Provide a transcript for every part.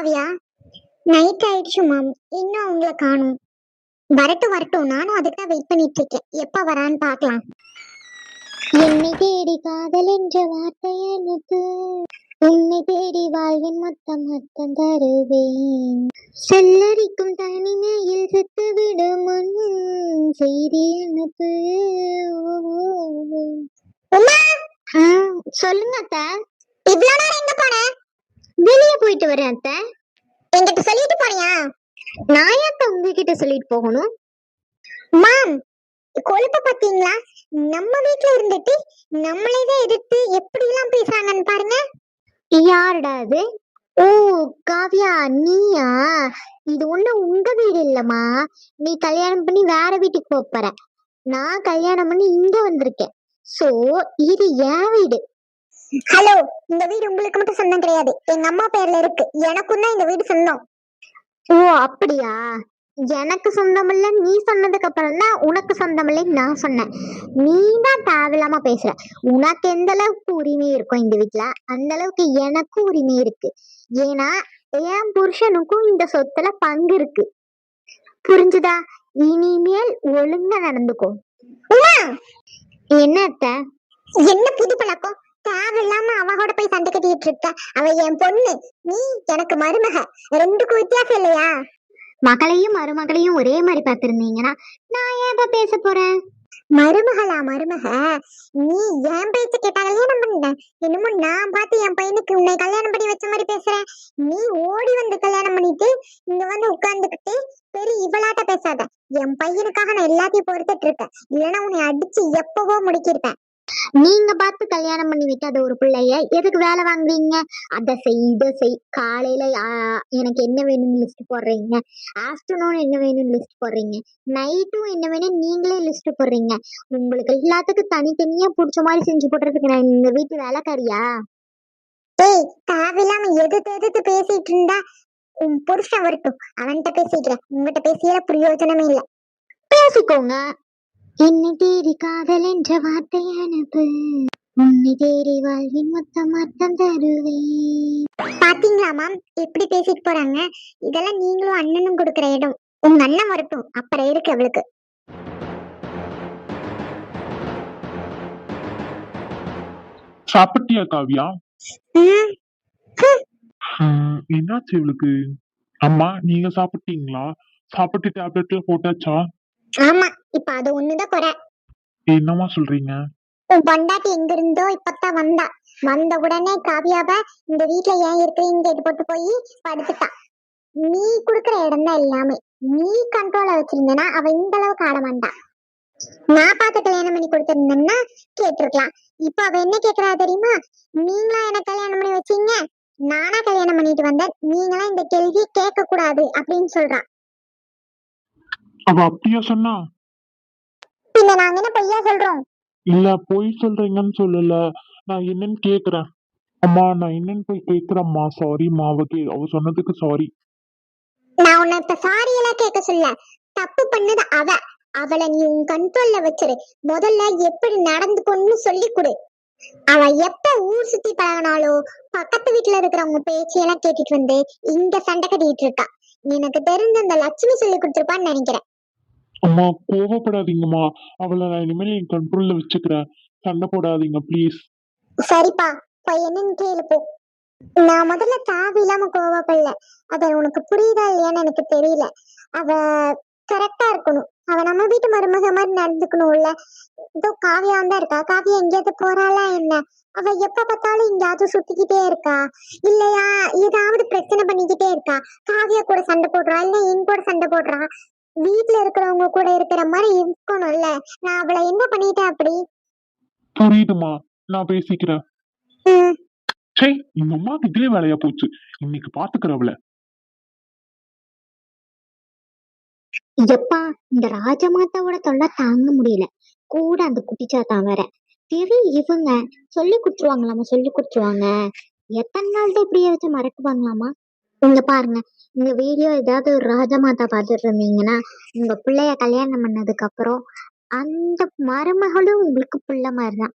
Kavya night ஆயிடுச்சு ma'am இன்னும் அவங்கள காணும்? வரட்டும் வரட்டும். நானும் அதுக்கு தான் வெயிட் பண்ணிட்டு இருக்கேன் எப்ப வரான்னு பார்க்கலாம். என்னை தேடி காதல் என்ற வார்த்தை எனக்கு. உன்னை தேடி வாழ்வின் மொத்தம் மொத்தம் தருவேன். செல்லரிக்கும் தனிமையில் செத்து விடும் செய்தி அனுப்பு சொல்லுங்க அத்தை. இவ்வளவு நேரம் எங்க போன? வெளியே போயிட்டு வரேன் அத்தை. என்கிட்ட சொல்லிட்டு போறியா நான் ஏன் உங்ககிட்ட சொல்லிட்டு போகணும்? மாம் கொழுப்ப பாத்தீங்களா நம்ம வீட்டுல இருந்துட்டு நம்மளே தான் எதிர்த்து எப்படி எல்லாம் பேசுறாங்கன்னு பாருங்க. யாருடா அது? ஓ காவியா நீயா? இது ஒண்ணு உங்க வீடு இல்லம்மா. நீ கல்யாணம் பண்ணி வேற வீட்டுக்கு போற. நான் கல்யாணம் பண்ணி இங்க வந்திருக்கேன். சோ இது என் வீடு. ஹலோ இந்த வீடு உங்களுக்கு மட்டும் சொந்தம் கிடையாது. எங்க அம்மா பேர்ல இருக்கு. எனக்கும் தான் இந்த வீடு சொந்தம். ஓ அப்படியா? எனக்கு சொந்தம் இல்ல நீ சொன்னதுக்கு அப்புறம் தான் உனக்கு சொந்தம் இல்லைன்னு நான் சொன்னேன். நீ தான் தேவையில்லாம பேசுற? உனக்கு எந்த அளவுக்கு உரிமை இருக்கும் இந்த வீட்ல அந்த அளவுக்கு எனக்கும் உரிமை இருக்கு. ஏன்னா என் புருஷனுக்கும் இந்த சொத்துல பங்கு இருக்கு. புரிஞ்சுதா? இனிமேல் ஒழுங்கா நடந்துக்கோ. என்ன அத்தை? என்ன புது பழக்கம்? தேவையில்லாம அவ கூட போய் சண்டை கட்டிட்டு இருக்க. அவ என் பொண்ணு. நீ எனக்கு மருமக. ரெண்டுக்கும் வித்தியாசம் இல்லையா? மகளையும் மருமகளையும் ஒரே மாதிரி பார்த்திருந்தீங்கன்னா நான் ஏன் பேச போறேன்? மருமகளா மருமக? நீ என் பேச்சு கேட்டா கல்யாணம் பண்ண. என்னமோ நான் பார்த்து என் பையனுக்கு உன்னை கல்யாணம் பண்ணி வச்ச மாதிரி பேசுறேன். நீ ஓடி வந்து கல்யாணம் பண்ணிட்டு இங்க வந்து உட்கார்ந்துகிட்டு பெரிய இவளாட்ட பேசாத. என் பையனுக்காக நான் எல்லாத்தையும் பொறுத்துட்டு இருக்கேன் இல்லைன்னா உன்னை அடிச்சு எப்பவோ முடிக்கிருப்பேன் நீங்க பார்த்து கல்யாணம் பண்ணி வைக்காத ஒரு பிள்ளைய எதுக்கு வேலை வாங்குவீங்க அதை செய் இதை செய். காலையில எனக்கு என்ன வேணும்னு லிஸ்ட் போடுறீங்க? ஆஃப்டர்நூன் என்ன வேணும்னு லிஸ்ட் போடுறீங்க? நைட்டும் என்ன வேணும் நீங்களே லிஸ்ட் போடுறீங்க. உங்களுக்கு எல்லாத்துக்கும் தனித்தனியா பிடிச்ச மாதிரி செஞ்சு போடுறதுக்கு நான் இந்த வீட்டு வேலைக்காரியா? ஏய் தேவையில்லாம எதிர்த்து எதிர்த்து பேசிட்டு இருந்தா உன் புருஷன் வரட்டும். அவன்கிட்ட பேசிக்கிறேன். உங்ககிட்ட பேசியல பிரயோஜனமே இல்ல. பேசிக்கோங்க. என்னை தேடி காதல் என்ற வார்த்தை அனுப்பு. உன்னை தேடி வாழ்வின் மொத்தம் அர்த்தம் தருவேன். பாத்தீங்களா மேம் எப்படி பேசிட்டு போறாங்க? இதெல்லாம் நீங்களும் அண்ணனும் கொடுக்குற இடம். உங்க அண்ணன் வரட்டும். அப்புறம் இருக்கு அவளுக்கு சாப்பிட்டியா காவியா? என்னாச்சு இவளுக்கு? அம்மா நீங்க சாப்பிட்டீங்களா? சாப்பிட்டு டேப்லெட்ல போட்டாச்சா? ஆமா. இப்ப அது ஒண்ணுதான் குறை. என்னம்மா சொல்றீங்க? உன் பொண்டாட்டி எங்க இருந்தோ இப்பதான் வந்தா. வந்த உடனே காவியாவ இந்த வீட்ல ஏன் இருக்கிறீன்னு கேட்டு போட்டு போய் படுத்துட்டா. நீ குடுக்கற இடம் தான் எல்லாமே. நீ கண்ட்ரோல வச்சிருந்தனா அவ இந்த அளவுக்கு ஆட மாட்டா. நான் பார்த்து கல்யாணம் பண்ணி கொடுத்திருந்தேன்னா கேட்டிருக்கலாம். இப்ப அவ என்ன கேக்குறா தெரியுமா? நீங்களா எனக்கு கல்யாணம் பண்ணி வச்சீங்க? நானா கல்யாணம் பண்ணிட்டு வந்தேன். நீங்களா இந்த கேள்வி கேட்க கூடாது அப்படின்னு சொல்றா. அவ அப்படியா சொன்னா? பின்ன நாங்க என்ன பொய்யா சொல்றோம்? இல்ல பொய் சொல்றீங்கன்னு சொல்லல. நான் என்னன்னு கேக்குறேன். அம்மா நான் என்னன்னு போய் கேக்குறேம்மா. சாரிம்மா அவ கே அவ சொன்னதுக்கு சாரி நான் உன்னை இப்ப சாரி எல்லாம் கேட்க சொல்ல. தப்பு பண்ணது அவ. அவளை நீ உன் கண்ட்ரோல்ல வச்சிரு. முதல்ல எப்படி நடந்துக்கணும்னு சொல்லி கொடு. அவ எப்ப ஊர் சுத்தி பழகினாலோ பக்கத்து வீட்டுல இருக்கிறவங்க பேச்சையெல்லாம் கேட்டுட்டு வந்து இங்க சண்டை கட்டிட்டு இருக்கா. எனக்கு தெரிஞ்ச அந்த லட்சுமி சொல்லி கொடுத்துருப்பான்னு நினைக்கிறேன். அம்மா கோவப்படாதீங்கம்மா. அவளை நான் இனிமேல் என் கண்ட்ரோல்ல வச்சுக்கிறேன். சண்டை போடாதீங்க ப்ளீஸ் சரிப்பா போய் என்னன்னு கேளு போ. நான் முதல்ல தாவி இல்லாம கோவப்படல. அத உனக்கு புரியுதா இல்லையான்னு எனக்கு தெரியல. அவ கரெக்டா இருக்கணும். அவ நம்ம வீட்டு மருமக மாதிரி நடந்துக்கணும்ல. இதோ காவியா தான் இருக்கா? காவியா எங்கேயாவது போறாளா என்ன? அவ எப்ப பார்த்தாலும் எங்கேயாவது சுத்திக்கிட்டே இருக்கா? இல்லையா? ஏதாவது பிரச்சனை பண்ணிக்கிட்டே இருக்கா? காவியா கூட சண்டை போடுறா? இல்ல என் கூட சண்டை போடுறா? வீட்டுல இருக்கிறவங்க கூட இருக்கிற மாதிரி இருக்கணும்ல. நான் அவளை என்ன பண்ணிட்டேன் அப்படி? புரியுதுமா நான் பேசிக்கிறேன். சே எங்க அம்மாக்கு இதே வேலையா போச்சு. இன்னைக்கு பாத்துக்கிற அவளை எப்பா இந்த ராஜமாதாவோட தொல்லை தாங்க முடியல. கூட அந்த குட்டிச்சாத்தான் வேற. பெரிய இவங்க சொல்லி கொடுத்துருவாங்களாமா சொல்லி கொடுத்துருவாங்க. எத்தனை நாள் தான் இப்படியே வச்சு மறக்குவாங்களாமா இங்க பாருங்க. இந்த வீடியோ ஏதாவது ஒரு ராஜமாதா பார்த்துட்டு இருந்தீங்கன்னா உங்க பிள்ளைய கல்யாணம் பண்ணதுக்கு அப்புறம் அந்த மருமகளும் உங்களுக்கு பிள்ளை மாதிரிதான்.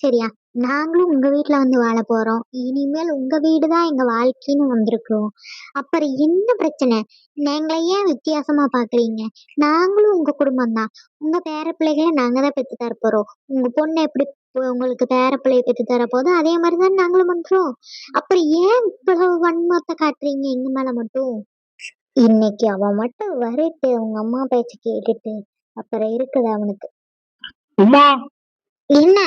சரியா? நாங்களும் உங்க வீட்டில் வந்து வாழ போறோம். இனிமேல் உங்க வீடு தான் எங்க வாழ்க்கைன்னு வந்திருக்கிறோம். அப்புறம் என்ன பிரச்சனை? நாங்களை ஏன் வித்தியாசமா பாக்குறீங்க நாங்களும் உங்க குடும்பம் தான் உங்க பேர பிள்ளைகளை நாங்க தான் பெற்று தர போறோம். உங்க பொண்ணு எப்படி உங்களுக்கு பேர பிள்ளைய பெற்று தர அதே மாதிரி தான் நாங்களும் பண்றோம். அப்புறம் ஏன் இவ்வளவு வன்மத்தை காட்டுறீங்க எங்க மேல மட்டும்? இன்னைக்கு அவன் மட்டும் வரட்டு உங்க அம்மா பேச்ச கேட்டுட்டு அப்புறம் இருக்குது அவனுக்கு. உமா! என்ன?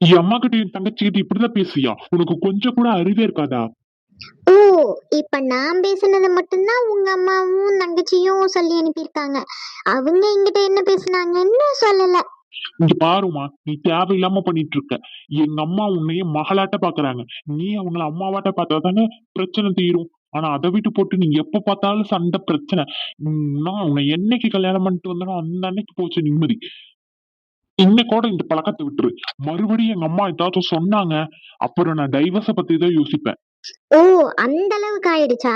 என் அம்மா கிட்ட என் தங்கச்சி கிட்ட இப்படிதான் பேசுவியா உனக்கு கொஞ்சம் கூட அறிவே இருக்காதா? ஓ இப்ப நான் பேசுனது மட்டும்தான் உங்க அம்மாவும் தங்கச்சியும் சொல்லி அனுப்பியிருக்காங்க. அவங்க என்கிட்ட என்ன பேசுனாங்கன்னு சொல்லல. இங்க பாருமா நீ தேவையில்லாம பண்ணிட்டு இருக்க எங்க அம்மா உன்னைய மகளாட்ட பாக்குறாங்க. நீ அவங்கள அம்மாவாட்ட பார்த்தா தானே பிரச்சனை தீரும். ஆனா அதை விட்டு போட்டு நீ எப்ப பார்த்தாலும் சண்டை பிரச்சனை. நான் உன்னை என்னைக்கு கல்யாணம் பண்ணிட்டு வந்தனோ அந்த அன்னைக்கு போச்சு நிம்மதி. இன்னைக்கோட இந்த பழக்கத்தை விட்டுரு. மறுபடியும் எங்க அம்மா ஏதாவது சொன்னாங்க அப்புறம் நான் டைவர்ஸ பத்தி தான் யோசிப்பேன். ஓ அந்த அளவுக்கு ஆயிடுச்சா?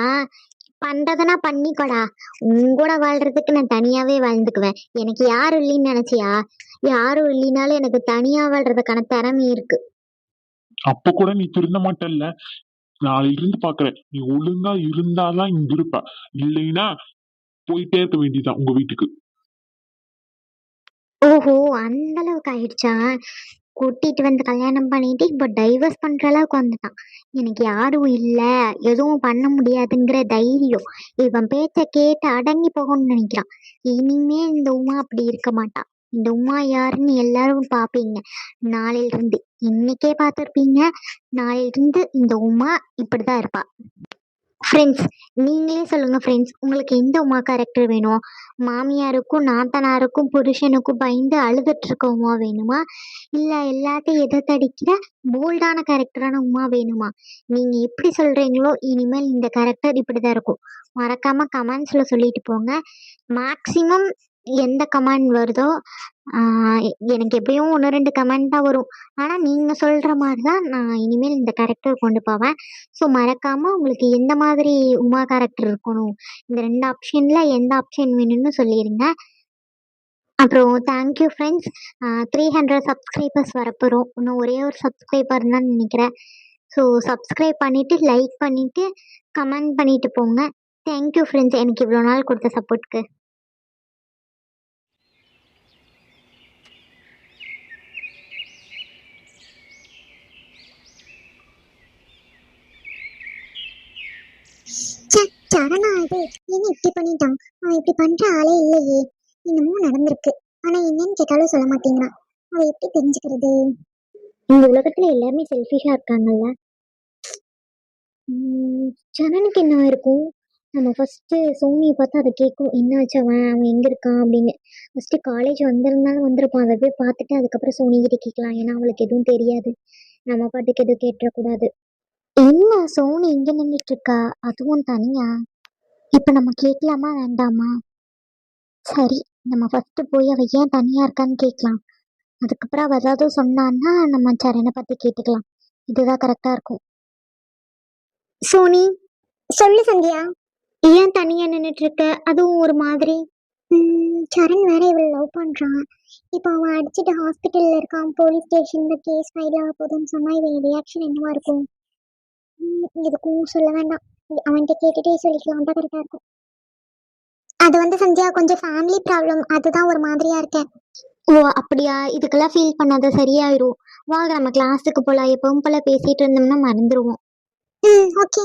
பண்றதுனா பண்ணிக்கோடா. உன் கூட வாழ்றதுக்கு நான் தனியாவே வாழ்ந்துக்குவேன். எனக்கு யாரும் இல்லைன்னு நினைச்சியா? யாரும் இல்லைனாலும் எனக்கு தனியா வாழ்றதுக்கான திறமை இருக்கு. அப்ப கூட நீ திருந்த மாட்டல்ல. நாளையில இருந்து பாக்குறேன். நீ ஒழுங்கா இருந்தாதான் இங்க இருப்ப. இல்லைன்னா போயிட்டே இருக்க வேண்டியதுதான் உங்க வீட்டுக்கு. ஓஹோ அந்த அளவுக்கு ஆயிடுச்சா? கூட்டிட்டு வந்து கல்யாணம் பண்ணிட்டு இப்போ டைவர்ஸ் பண்ற அளவுக்கு வந்துட்டான். எனக்கு யாரும் இல்லை. எதுவும் பண்ண முடியாதுங்கிற தைரியம். இவன் பேச்ச கேட்டு அடங்கி போகணும்னு நினைக்கிறான். இனிமே இந்த உமா அப்படி இருக்க மாட்டான் இந்த உமா யாருன்னு எல்லாரும் பார்ப்பீங்க நாளையில இருந்து இன்னைக்கே பார்த்துருப்பீங்க. நாளையில இருந்து இந்த உமா இப்படிதான் இருப்பா. ஃப்ரெண்ட்ஸ் நீங்களே சொல்லுங்கள் ஃப்ரெண்ட்ஸ் உங்களுக்கு எந்த உமா கேரக்டர் வேணும்? மாமியாருக்கும் நாத்தனாருக்கும் புருஷனுக்கும் பயந்து அழுதுட்டு உமா வேணுமா? இல்லை எல்லாத்தையும் எதிர்த்தடிக்கிற போல்டான கேரக்டரான உமா வேணுமா? நீங்கள் எப்படி சொல்கிறீங்களோ இனிமேல் இந்த கேரக்டர் இப்படிதான் இருக்கும். மறக்காமல் கமெண்ட்ஸில் சொல்லிட்டு போங்க. மேக்ஸிமம் எந்த கமெண்ட் வருதோ எனக்கு எப்பயும் ஒன்று ரெண்டு கமெண்ட் தான் வரும். ஆனால் நீங்கள் சொல்கிற மாதிரி தான் நான் இனிமேல் இந்த கேரக்டர் கொண்டு போவேன். ஸோ மறக்காமல் உங்களுக்கு எந்த மாதிரி உமா கேரக்டர் இருக்கணும் இந்த ரெண்டு ஆப்ஷனில் எந்த ஆப்ஷன் வேணும்னு சொல்லிடுங்க அப்புறம் thank you friends three hundred subscribers வரப்போகிறோம் இன்னும் ஒரே ஒரு சப்ஸ்கிரைபர் தான் நினைக்கிறேன். ஸோ சப்ஸ்கிரைப் பண்ணிவிட்டு லைக் பண்ணிவிட்டு கமெண்ட் பண்ணிவிட்டு போங்க. தேங்க்யூ ஃப்ரெண்ட்ஸ் எனக்கு இவ்வளோ நாள் கொடுத்த சப்போர்ட்க்கு சரணா இது என்ன இப்படி பண்ணிட்டான்? அவன் இப்படி பண்ற ஆளே இல்லையே. இன்னமும் நடந்திருக்கு. ஆனா என்னன்னு கேட்டாலும் சொல்ல மாட்டேங்கிறான். அவன் எப்படி தெரிஞ்சுக்கிறது? இந்த உலகத்துல எல்லாருமே செல்ஃபிஷா இருக்காங்கல்ல? உம், சரணுக்கு என்ன இருக்கும்? நம்ம ஃபஸ்ட்டு சோனியை பார்த்து அதை கேட்கும். என்னாச்சு அவன்? அவன் எங்கே இருக்கான் அப்படின்னு. ஃபஸ்ட்டு காலேஜ் வந்திருந்தாலும் வந்திருப்பான். அதை போய் பார்த்துட்டு அதுக்கப்புறம் சோனிகிட்ட கேட்கலாம். ஏன்னா அவளுக்கு எதுவும் தெரியாது. நம்ம பாட்டுக்கு எதுவும் கேட்டுறக்கூடாது. என்ன சோனி இங்க நின்றுட்டு இருக்கா அதுவும் தனியா? இப்ப நம்ம கேட்கலாமா வேண்டாமா? சரி நம்ம ஃபர்ஸ்ட் போய் அவ ஏன் தனியா இருக்கான்னு கேட்கலாம் அதுக்கப்புறம் அவ ஏதாவது சொன்னான்னா நம்ம சரணை பத்தி கேட்டுக்கலாம். இதுதான் கரெக்டா இருக்கும். சோனி சொல்லு சந்தியா. ஏன் தனியா நின்னுட்டு இருக்க அதுவும் ஒரு மாதிரி. சரண் வேற இவளை லவ் பண்றான். இப்போ அவன் அடிச்சுட்டு ஹாஸ்பிட்டல்ல இருக்கான். போலீஸ் ஸ்டேஷன்ல கேஸ் ஃபைல் ஆக போகுதுன்னு சொன்னா இவன் ரியாக்ஷன் என்னவா இருக்கும்? எதுக்கும் சொல்ல வேண்டாம். அவன்கிட்ட கேட்டுட்டே சொல்லிக்கலாம் தான் கரெக்டாக இருக்கும். அது வந்து சந்தியா கொஞ்சம் ஃபேமிலி ப்ராப்ளம் அதுதான் ஒரு மாதிரியா இருக்கேன். ஓ அப்படியா? இதுக்கெல்லாம் ஃபீல் பண்ணாத சரியாயிரும். வாங்க நம்ம கிளாஸுக்கு போலாம். எப்பவும் போல பேசிட்டு இருந்தோம்னா மறந்துடுவோம் ம் ஓகே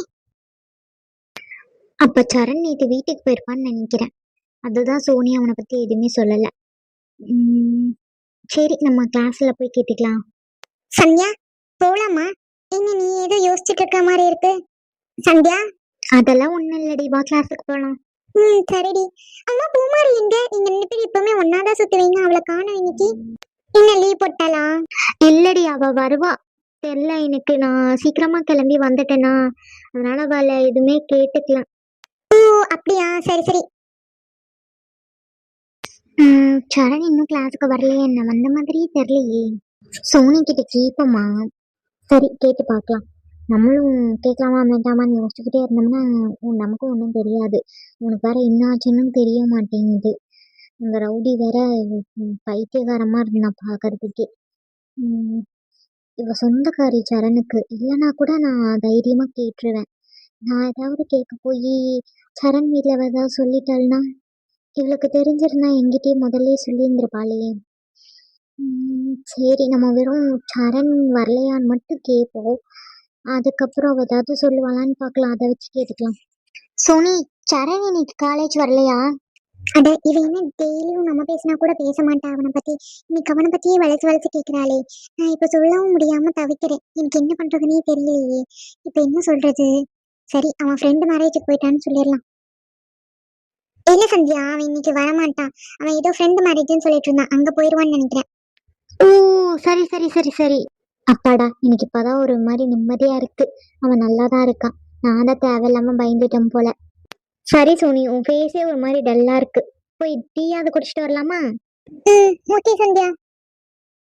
அப்போ சரண் நேற்று வீட்டுக்கு போயிருப்பான்னு நினைக்கிறேன். அதுதான் சோனி அவனை பற்றி எதுவுமே சொல்லலை. சரி நம்ம கிளாஸில் போய் கேட்டுக்கலாம். சந்தியா போகலாமா என்ன நீ ஏதோ யோசிச்சுட்டு இருக்க மாதிரி இருக்கு? சந்தியா? அதெல்லாம் ஒண்ணும் இல்லடி வா கிளாஸுக்கு போலாம். ம் சரிடி. அம்மா பூமாரி எங்க? நீங்க ரெண்டு பேரும் எப்பவுமே ஒன்னாதான் சுத்துவீங்க அவளை காணோம் இன்னைக்கு. என்ன லீவ் போட்டாளா? இல்லடி அவ வருவா. தெரியல எனக்கு நான் சீக்கிரமா கிளம்பி வந்துட்டேனா. அதனால அவளை எதுவுமே கேட்டுக்கலாம் ஓ அப்படியா? சரி சரி. சரண் இன்னும் கிளாஸுக்கு வரலையே என்ன வந்த மாதிரியே தெரியலையே. சோனி கிட்ட கேட்போமா? சரி கேட்டு பார்க்கலாம். நம்மளும் கேட்கலாமா வேண்டாமான்னு யோசிச்சுக்கிட்டே இருந்தோம்னா நமக்கும் ஒன்றும் தெரியாது. உனக்கு வேற என்ன ஆச்சுன்னு தெரிய மாட்டேங்குது. அந்த ரவுடி வேற பைத்தியகாரமாக இருந்தான் பார்க்கறதுக்கே இவ சொந்தக்காரி சரணுக்கு இல்லைனா கூட நான் தைரியமாக கேட்டுருவேன். நான் ஏதாவது கேட்க போய் சரண் வீட்டில் ஏதாவது சொல்லிட்டாள்னா இவளுக்கு தெரிஞ்சிருந்தா என்கிட்டயே முதல்ல சொல்லியிருந்திருப்பாளே. சரி நம்ம வெறும் சரண் வரலையான்னு மட்டும் கேட்போம். அதுக்கப்புறம் அவ ஏதாவது சொல்லுவாளான்னு பார்க்கலாம். அதை வச்சு கேட்டுக்கலாம். சோனி சரண் இன்னைக்கு காலேஜ் வரலையா? அட இவ என்ன டெய்லியும் நம்ம பேசினா கூட பேச மாட்டா. அவனை பத்தி இன்னைக்கு அவனை பத்தியே வளைச்சு வளைச்சு கேட்கிறாளே நான் இப்ப சொல்லவும் முடியாம தவிக்கிறேன். எனக்கு என்ன பண்றதுனே தெரியலையே. இப்ப என்ன சொல்றது? சரி அவன் ஃப்ரெண்டு மேரேஜுக்கு போயிட்டான்னு சொல்லிடலாம். இல்ல சந்தியா? அவன் இன்னைக்கு வரமாட்டான். அவன் ஏதோ ஃப்ரெண்டு மேரேஜ்னு சொல்லிட்டு இருந்தான். அங்க போயிருவான்னு நினைக்கிறேன். ஓ சரி சரி சரி சரி. அப்பாடா எனக்கு இப்பதான் ஒரு மாதிரி நிம்மதியா இருக்கு. அவன் நல்லா தான் இருக்கான். நான் தான் தேவையில்லாம பயந்துட்டேன் போல. சரி சோனி உன் ஃபேஸே ஒரு மாதிரி டல்லா இருக்கு. போய் டீயாவது குடிச்சிட்டு வரலாமா? ஓகே சந்தியா.